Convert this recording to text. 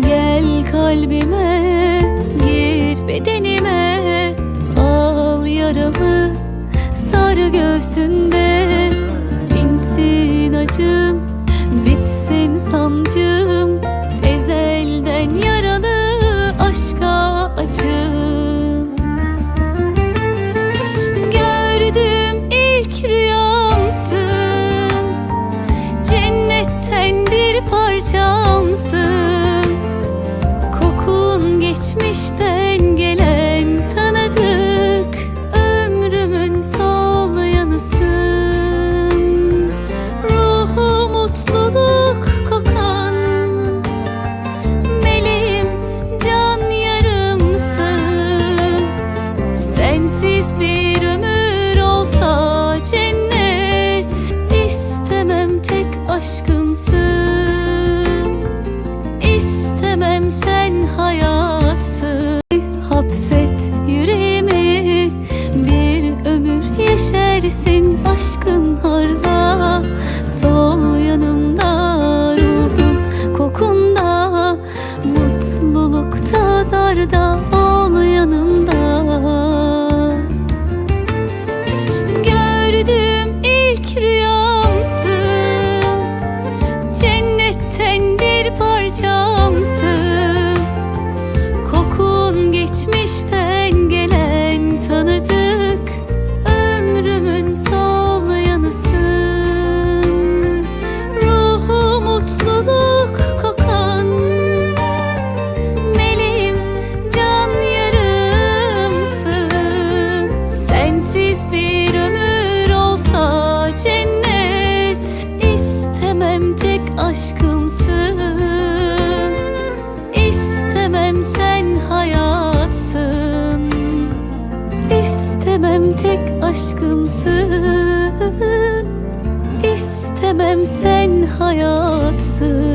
Gel kalbime Gir bedenime. Al yaramı Sar göğsünde. Dinsin acım Bitsin sancım yeşersin aşkın harla Sol yanımda ruhun kokunda. Mutlulukta darda ol yanımda. Gördüm ilk rüyamsın. Cennetten bir parçamsın tek aşkımsın. İstemem sen hayatsın